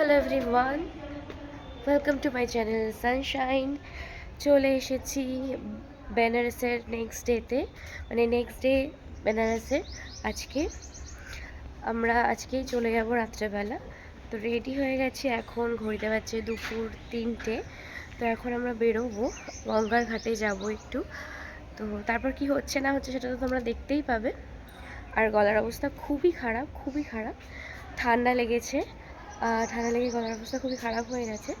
Hello everyone welcome to my channel sunshine চলে এসেছি বেনারসের নেক্সট ডেতে মানে নেক্সট ডে বেনারসের আজকে। আমরা আজকেই চলে যাব রাত্রেবেলা। তো রেডি হয়ে গেছি এখন, ঘড়িতে পাচ্ছে দুপুর তিনটে। তো এখন আমরা বেরোবো, গঙ্গার ঘাটে যাব একটু। তো তারপর কি হচ্ছে না হচ্ছে সেটা তো তোমরা দেখতেই পাবে। আর গলার অবস্থা খুবই খারাপ খুবই খারাপ। ঠান্ডা লেগেছে। ঠান্ডা লেগে গলার অবস্থা খুবই খারাপ হয়ে গেছে।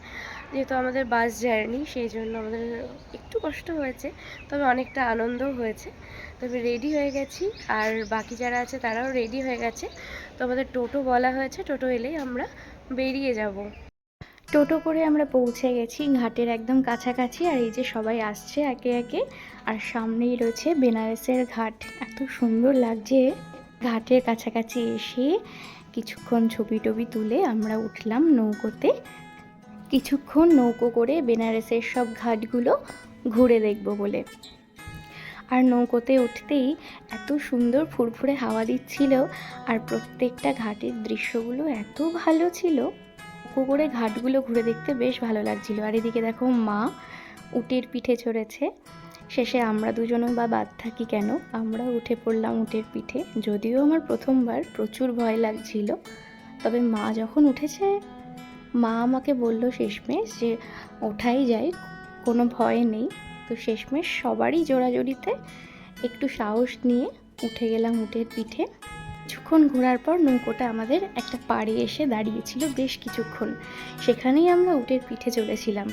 যেহেতু আমাদের বাস জার্নি, সেই জন্য আমাদের একটু কষ্ট হয়েছে, তবে অনেকটা আনন্দও হয়েছে। তবে রেডি হয়ে গেছি, আর বাকি যারা আছে তারাও রেডি হয়ে গেছে। তো আমাদের টোটো বলা হয়েছে, টোটো এলেই আমরা বেরিয়ে যাব। টোটো করে আমরা পৌঁছে গেছি ঘাটের একদম কাছাকাছি, আর এই যে সবাই আসছে একে একে, আর সামনেই রয়েছে বেনারসের ঘাট। এত সুন্দর লাগছে ঘাটের কাছাকাছি এসে। কিছুক্ষণ ছবি টবি তুলে আমরা উঠলাম নৌকোতে। কিছুক্ষণ নৌকো করে বেনারসের সব ঘাটগুলো ঘুরে দেখব বলে। আর নৌকোতে উঠতেই এত সুন্দর ফুরফুরে হাওয়া দিচ্ছিল আর প্রত্যেকটা ঘাটের দৃশ্যগুলো এত ভালো ছিল। পুকুরে ঘাটগুলো ঘুরে দেখতে বেশ ভালো লাগছিল। আর এদিকে দেখো মা উটের পিঠে চড়েছে। শেষে আমরা দুজনও বা বাদ থাকি কেন? আমরা উঠে পড়লাম উটের পিঠে। যদিও আমার প্রথমবার প্রচুর ভয় লাগছিল, তবে মা যখন উঠেছে, মা আমাকে বলল শেষমেশ যে ওঠাই যায়, কোনো ভয় নেই। তো শেষমেশ সবারই জোড়াজোড়িতে একটু সাহস নিয়ে উঠে গেলাম উটের পিঠে। কিছুক্ষণ ঘোরার পর নৌকোটা আমাদের একটা পাড়ে এসে দাঁড়িয়েছিল বেশ কিছুক্ষণ। সেখানেই আমরা উটের পিঠে চলেছিলাম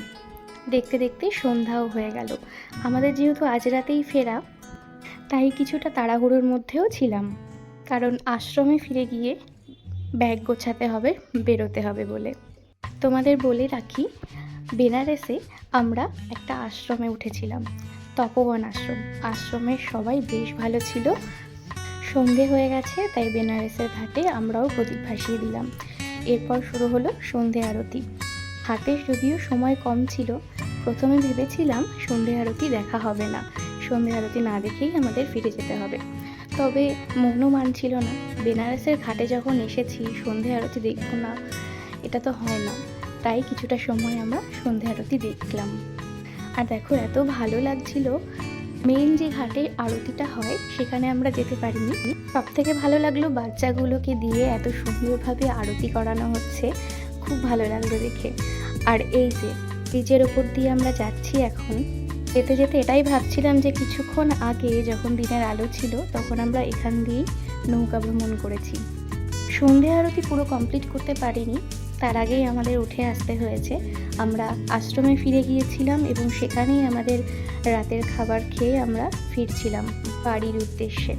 দেখতে দেখতে সন্ধ্যাও হয়ে গেল। আমাদের যেহেতু আজ রাতেই ফেরা, তাই কিছুটা তাড়াহুড়োর মধ্যেও ছিলাম। কারণ আশ্রমে ফিরে গিয়ে ব্যাগ গোছাতে হবে, বেরোতে হবে বলে। তোমাদের বলে রাখি, বেনারসে আমরা একটা আশ্রমে উঠেছিলাম, তপবন আশ্রম। আশ্রমের সবাই বেশ ভালো ছিল। সন্ধে হয়ে গেছে, তাই বেনারসের ঘাটে আমরাও প্রদীপ ভাসিয়ে দিলাম। এরপর শুরু হলো সন্ধে আরতি। হাতে যদিও সময় কম ছিল প্রথমে ভেবেছিলাম সন্ধে আরতি দেখা হবে না। সন্ধে আরতি না দেখেই আমাদের ফিরে যেতে হবে। তবে মনও মানছিল না। বেনারসের ঘাটে যখন এসেছি, সন্ধে আরতি দেখব না, এটা তো হয় না। তাই কিছুটা সময় আমরা সন্ধে আরতি দেখলাম। আর দেখো, এত ভালো লাগছিল। মেইন যে ঘাটে আরতিটা হয়, সেখানে আমরা যেতে পারিনি। সব থেকে ভালো লাগল বাচ্চাগুলোকে দিয়ে এত সুন্দরভাবে আরতি করানো হচ্ছে। খুব ভালো লাগল দেখে। আর এই যে ব্রিজের ওপর দিয়ে আমরা যাচ্ছি এখন। যেতে যেতে এটাই ভাবছিলাম যে কিছুক্ষণ আগে যখন দিনের আলো ছিল, তখন আমরা এখান দিয়েই নৌকা ভ্রমণ করেছি। সন্ধে আরতি পুরো কমপ্লিট করতে পারিনি। তার আগেই আমাদের উঠে আসতে হয়েছে। আমরা আশ্রমে ফিরে গিয়েছিলাম এবং সেখানেই আমাদের রাতের খাবার খেয়ে আমরা ফিরছিলাম বাড়ির উদ্দেশ্যে।